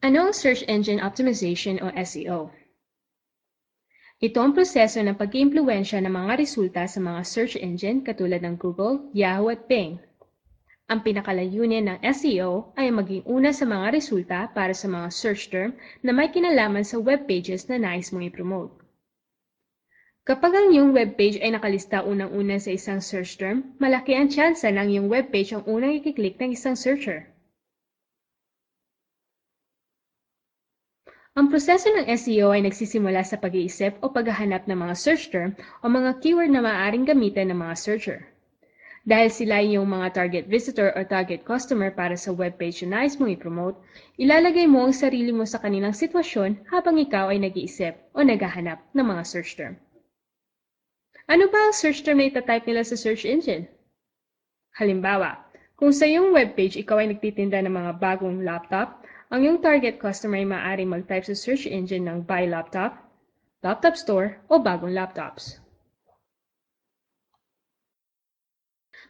Ano ang Search Engine Optimization o SEO? Ito ang proseso ng pag-iimpluwensya ng mga resulta sa mga search engine katulad ng Google, Yahoo at Bing. Ang pinakalayunin ng SEO ay maging una sa mga resulta para sa mga search term na may kinalaman sa web pages na nais mong i-promote. Kapag ang iyong webpage ay nakalista unang-una sa isang search term, malaki ang tsansa ng iyong webpage ang unang ikiklik ng isang searcher. Ang proseso ng SEO ay nagsisimula sa pag-iisip o paghahanap ng mga search term o mga keyword na maaaring gamitin ng mga searcher. Dahil sila yung mga target visitor o target customer para sa webpage na nais mong i-promote, ilalagay mo ang sarili mo sa kanilang sitwasyon habang ikaw ay nag-iisip o naghahanap ng mga search term. Ano ba ang search term na itatype nila sa search engine? Halimbawa, kung sa iyong webpage ikaw ay nagtitinda ng mga bagong laptop, ang iyong target customer ay maaaring mag-type sa search engine ng buy laptop, laptop store, o bagong laptops.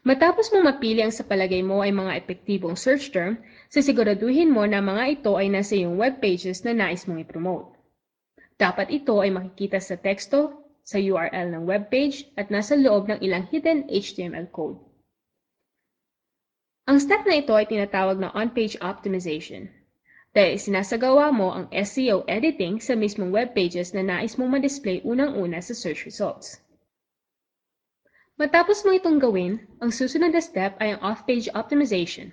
Matapos mo mapili ang sa palagay mo ay mga epektibong search term, sisiguraduhin mo na mga ito ay nasa iyong web pages na nais mong i-promote. Dapat ito ay makikita sa teksto, sa URL ng web page, at nasa loob ng ilang hidden HTML code. Ang step na ito ay tinatawag na on-page optimization dahil sinasagawa mo ang SEO editing sa mismong web pages na nais mong ma-display unang-una sa search results. Matapos mo itong gawin, ang susunod na step ay ang off-page optimization.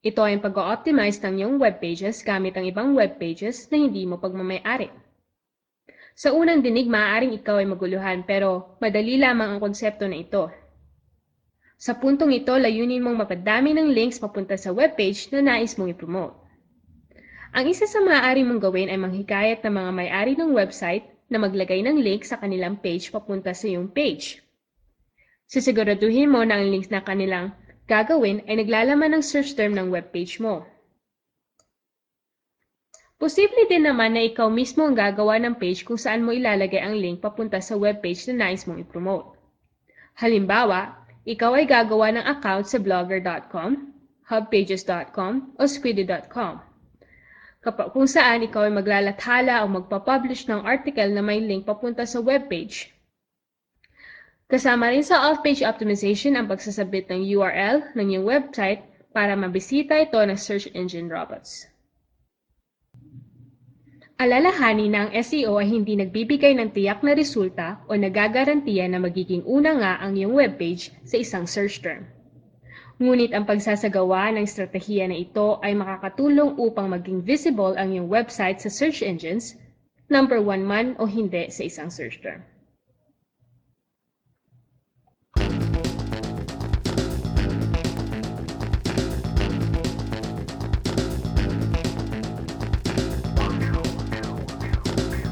Ito ay ang pag-optimize ng iyong web pages gamit ang ibang web pages na hindi mo pagmamayari. Sa unang dinig, maaaring ikaw ay maguluhan pero madali lamang ang konsepto na ito. Sa puntong ito, layunin mong mapadami ng links papunta sa web page na nais mong i-promote. Ang isa sa maaari mong gawin ay manghikayat ng mga may-ari ng website na maglagay ng link sa kanilang page papunta sa iyong page. Sisiguraduhin mo na ang links na kanilang gagawin ay naglalaman ng search term ng web page mo. Posible din naman na ikaw mismo ang gagawa ng page kung saan mo ilalagay ang link papunta sa web page na nais mong i-promote. Halimbawa, ikaw ay gagawa ng account sa blogger.com, hubpages.com, o squiddy.com kung saan ikaw ay maglalathala o magpapublish ng article na may link papunta sa webpage. Kasama rin sa off-page optimization ang pagsasabit ng URL ng iyong website para mabisita ito ng search engine robots. Alalahanin na ang SEO ay hindi nagbibigay ng tiyak na resulta o nagagarantiya na magiging una nga ang iyong webpage sa isang search term. Ngunit ang pagsasagawa ng estratehiya na ito ay makakatulong upang maging visible ang iyong website sa search engines, number one man o hindi sa isang search term.